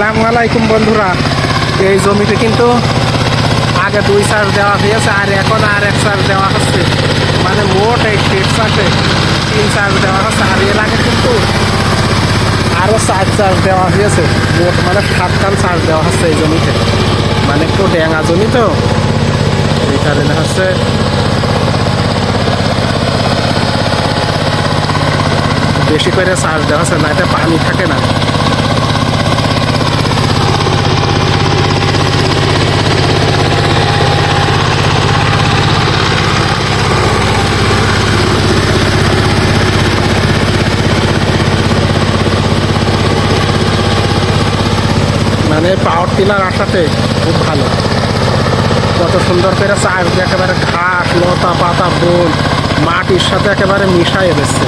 আসসালামু আলাইকুম বন্ধুরা। এই জমিতে কিন্তু আগে দুই সার দেওয়া হয়েছে, আর এখন আর এক সার দেওয়া হচ্ছে। মানে মোট এই চার্জে তিন সার দেওয়া হচ্ছে, আর এর আগে কিন্তু আরও চার চার্জ দেওয়া হয়েছে। মোট মানে সাতখান চার্জ দেওয়া হচ্ছে এই জমিতে। মানে একটু ড্যাঙা জমি তো, এই কারণে হচ্ছে বেশি করে চার্জ দেওয়া হচ্ছে না এটা পানি থাকে না। মানে পাওয়ার টিলার আসাতে খুব ভালো। কত সুন্দর করে চাষ একেবারে ঘাস, লতা পাতা, বন, মাটির সাথে একেবারে মিশাই দিচ্ছে।